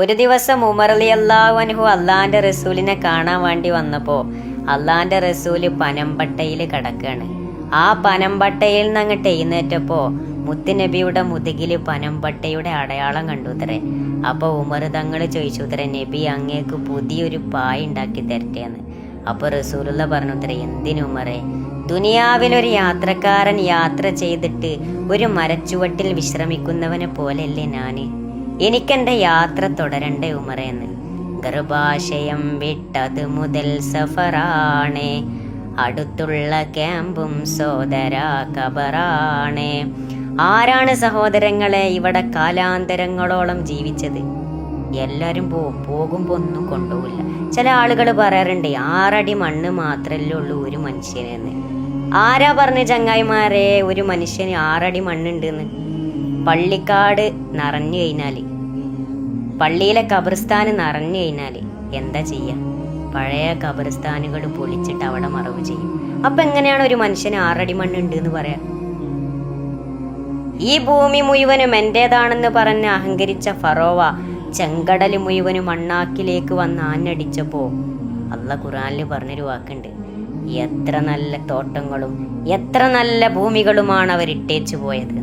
ഒരു ദിവസം ഉമർ അലി അള്ളാഹുഅൻഹു അള്ളാന്റെ റസൂലിനെ കാണാൻ വേണ്ടി വന്നപ്പോ അള്ളാന്റെ റസൂൽ പനമ്പട്ടയിൽ കിടക്കാണ്. ആ പനമ്പട്ടയിൽ നിന്ന് അങ്ങോട്ട് എഴുന്നേറ്റപ്പോ മുത്തുനബിയുടെ മുതുകിൽ പനമ്പട്ടയുടെ അടയാളം കണ്ടു തരേ അപ്പൊ ഉമർ തങ്ങൾ ചോദിച്ചു തരേ നബി അങ്ങേക്ക് പുതിയൊരു പായ ഉണ്ടാക്കി തരട്ടേന്ന്. അപ്പൊ റസൂലുള്ള പറഞ്ഞു തരേ എന്തിനു ഉമറേ? ദുനിയാവിലൊരു യാത്രക്കാരൻ യാത്ര ചെയ്തിട്ട് ഒരു മരച്ചുവട്ടിൽ വിശ്രമിക്കുന്നവനെ പോലെയല്ലേ ഞാൻ? എനിക്കെന്റെ യാത്ര തുടരണ്ടേ ഉമറേന്ന്. ഗർഭാശയം വിട്ടത് മുതൽ സഫറാണേ. അടുത്തുള്ള ക്യാമ്പും സോദര കബറാണേ ആരാണ് സഹോദരങ്ങളെ ഇവിടെ കാലാന്തരങ്ങളോളം ജീവിച്ചത്? എല്ലാരും പോ പോകുമ്പോ ഒന്നും കൊണ്ടുപോകില്ല ചില ആളുകൾ പറയാറുണ്ട് ആറടി മണ്ണ് മാത്രല്ലേ ഉള്ളൂ ഒരു മനുഷ്യനെന്ന്. ആരാ പറഞ്ഞ ചങ്ങായിമാരെ ഒരു മനുഷ്യന് ആറടി മണ്ണുണ്ടെന്ന്? പള്ളിക്കാട് നിറഞ്ഞു കഴിഞ്ഞാൽ. പള്ളിയിലെ കബർസ്ഥാന് നിറഞ്ഞു കഴിഞ്ഞാൽ എന്താ ചെയ്യുക പഴയ കബർസ്ഥാനുകൾ പൊളിച്ചിട്ട് അവിടെ മറവ് ചെയ്യും. അപ്പൊ എങ്ങനെയാണ് ഒരു മനുഷ്യന് ആറടി മണ്ണുണ്ട് എന്ന് പറയാ? ഈ ഭൂമി മുഴുവനും എന്റേതാണെന്ന് പറഞ്ഞ് അഹങ്കരിച്ച ഫറോവ ചെങ്കടൽ മുഴുവനും മണ്ണാക്കിലേക്ക് വന്ന് ആഞ്ഞടിച്ചപ്പോ അല്ല ഖുറാനിൽ പറഞ്ഞൊരു വാക്കുണ്ട്. എത്ര നല്ല തോട്ടങ്ങളും എത്ര നല്ല ഭൂമികളുമാണ് അവർ ഇട്ടേച്ചു പോയത്